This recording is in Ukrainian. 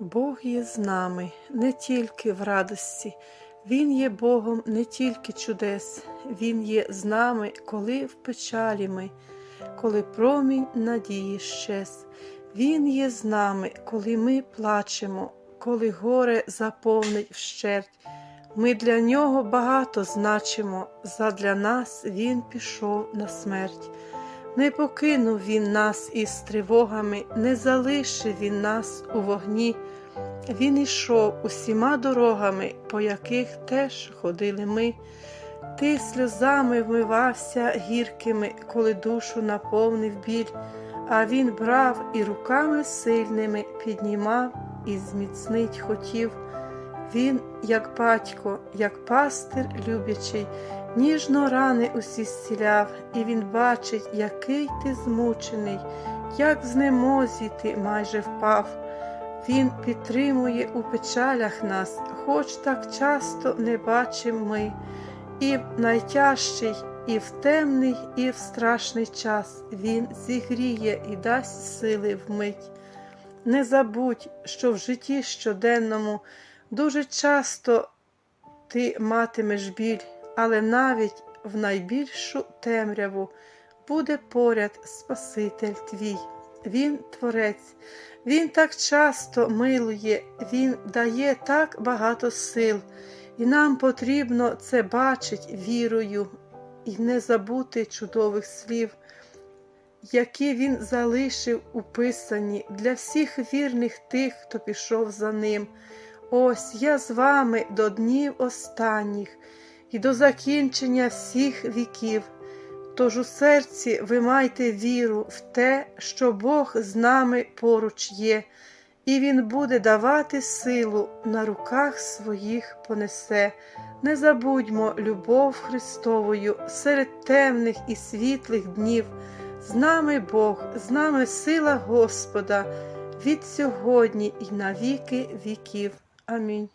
Бог є з нами не тільки в радості, Він є Богом не тільки чудес, Він є з нами, коли в печалі ми, коли промінь надії щез. Він є з нами, коли ми плачемо, коли горе заповнить вщерть. Ми для нього багато значимо, задля нас Він пішов на смерть. Не покинув він нас із тривогами, не залишив він нас у вогні. Він ішов усіма дорогами, по яких теж ходили ми. Ти сльозами вмивався гіркими, коли душу наповнив біль, а він брав і руками сильними піднімав і зміцнить хотів. Він, як батько, як пастир люблячий, ніжно рани усі зціляв, і він бачить, який ти змучений, як в знемозі ти майже впав. Він підтримує у печалях нас, хоч так часто не бачим ми, і в найтяжчий, і в темний, і в страшний час Він зігріє і дасть сили вмить. Не забудь, що в житті щоденному дуже часто ти матимеш біль, але навіть в найбільшу темряву буде поряд Спаситель твій. Він творець, Він так часто милує, Він дає так багато сил, і нам потрібно це бачить вірою і не забути чудових слів, які він залишив у писанні для всіх вірних тих, хто пішов за ним. Ось я з вами до днів останніх і до закінчення всіх віків. Тож у серці ви майте віру в те, що Бог з нами поруч є, і Він буде давати силу на руках своїх понесе. Не забудьмо любов Христовою серед темних і світлих днів. З нами Бог, з нами сила Господа від сьогодні і на віки віків. I mean,